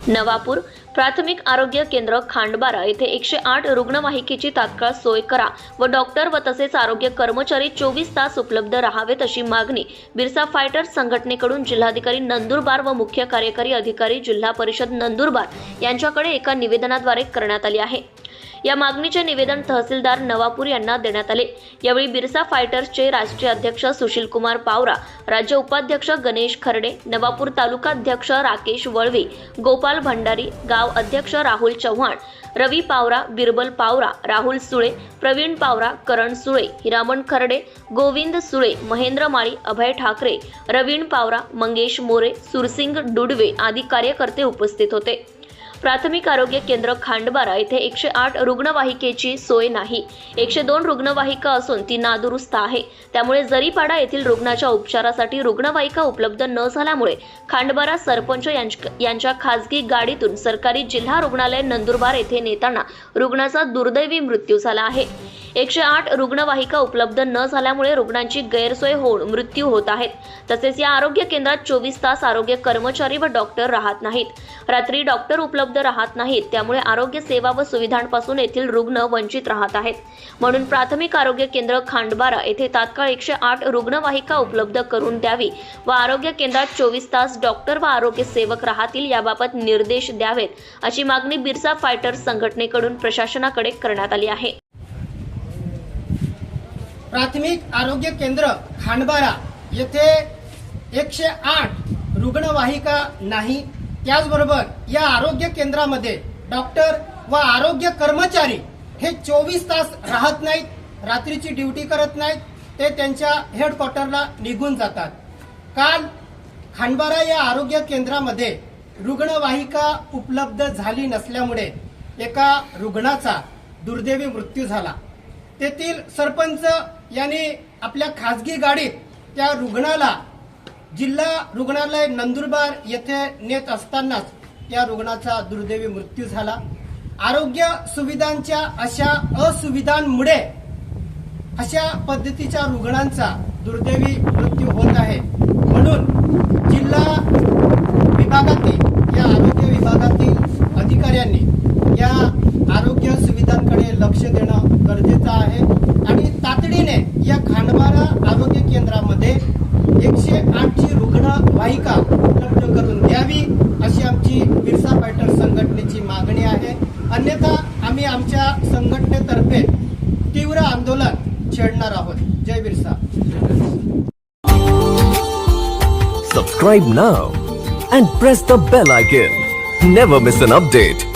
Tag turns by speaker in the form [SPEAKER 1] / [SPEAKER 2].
[SPEAKER 1] नवापूर प्राथमिक आरोग्य केंद्र खांडबारा येथे एकशे आठ रुग्णवाहिकेची तात्काळ सोय करा व डॉक्टर व तसेच आरोग्य कर्मचारी चोवीस तास उपलब्ध राहावेत अशी मागणी बिरसा फायटर्स संघटनेकडून जिल्हाधिकारी नंदुरबार व मुख्य कार्यकारी अधिकारी जिल्हा परिषद नंदुरबार यांच्याकडे एका निवेदनाद्वारे करण्यात आली आहे. या मागणीचे निवेदन तहसीलदार नवापूर यांना देण्यात आले. यावेळी बिरसा फायटर्सचे राष्ट्रीय अध्यक्ष सुशील कुमार पावरा राज्य उपाध्यक्ष गणेश खर्डे नवापूर तालुका अध्यक्ष राकेश वळवे गोपाल भंडारी गाव अध्यक्ष राहुल चव्हाण रवी पावरा बिरबल पावरा राहुल सुळे प्रवीण पावरा करण सुळे हिरामण खर्डे गोविंद सुळे महेंद्र माळी अभय ठाकरे रवीण पावरा मंगेश मोरे सुरसिंग डुडवे आदी कार्यकर्ते उपस्थित होते. प्राथमिक आरोग्य केंद्र खांडबारा येथे एकशे आठ रुग्णवाहिकेची सोय नाही. एकशे दोन रुग्णवाहिका असून ती नादुरुस्त आहे. त्यामुळे जरीपाडा येथील रुग्णाच्या उपचारासाठी रुग्णवाहिका उपलब्ध न झाल्यामुळे खांडबारा सरपंच यांच्या खासगी गाडीतून सरकारी जिल्हा रुग्णालय नंदुरबार येथे नेताना रुग्णाचा दुर्दैवी मृत्यू झाला आहे. एकशे आठ रुग्णवाहिका उपलब्ध न झाल्यामुळे रुग्णांची गैरसोय होऊन मृत्यू होत आहेत. तसेच या आरोग्य केंद्रात चोवीस तास आरोग्य कर्मचारी व डॉक्टर राहत नाहीत. रात्री डॉक्टर उपलब्ध राहत नाहीत त्यामुळे आरोग्य सेवा व सुविधांपासून येथील रुग्ण वंचित राहत आहेत. म्हणून प्राथमिक आरोग्य केंद्र खांडबारा येथे तात्काळ एकशे आठ रुग्णवाहिका उपलब्ध करून द्यावी व आरोग्य केंद्रात चोवीस तास डॉक्टर व आरोग्य सेवक राहतील याबाबत निर्देश द्यावेत अशी मागणी बिरसा फायटर्स संघटनेकडून प्रशासनाकडे करण्यात आली आहे.
[SPEAKER 2] प्राथमिक आरोग्य केंद्र खांडबारा. येथे एकशे आठ रुग्णवाहिका नाही. त्याचबरोबर या आरोग्य केंद्रामध्ये डॉक्टर व आरोग्य कर्मचारी हे चोवीस तास राहत नाहीत रात्रीची ड्युटी करत नाहीत ते त्यांच्या हेडक्वार्टरला निघून जातात. काल खांडबारा या आरोग्य केंद्रामध्ये रुग्णवाहिका उपलब्ध झाली नसल्यामुळे एका रुग्णाचा दुर्दैवी मृत्यू झाला. तेथील सरपंच यांनी आपल्या खासगी गाडीत त्या रुग्णाला जिल्हा रुग्णालय नंदुरबार येथे नेत असतानाच त्या रुग्णाचा दुर्दैवी मृत्यू झाला. आरोग्य सुविधांच्या अशा असुविधांमुळे अशा पद्धतीच्या रुग्णांचा दुर्दैवी मृत्यू होत आहे. म्हणून जिल्हा विभागातील या आरोग्य विभागातील अधिकाऱ्यांनी या आरोग्य सुविधांकडे लक्ष देणं गरजेचं आहे. आणि तातडीने या खांडबारा आरोग्य केंद्रामध्ये एकशे आठची रुग्णवाहिका उपलब्ध करून द्यावी अशी आमची बिरसा पॅटर्न संघटनेची मागणी आहे. अन्यथा आम्ही आमच्या संघटनेतर्फे तीव्र आंदोलन छेडणार आहोत. जय Birsa.
[SPEAKER 3] Subscribe now and press the bell icon never miss an update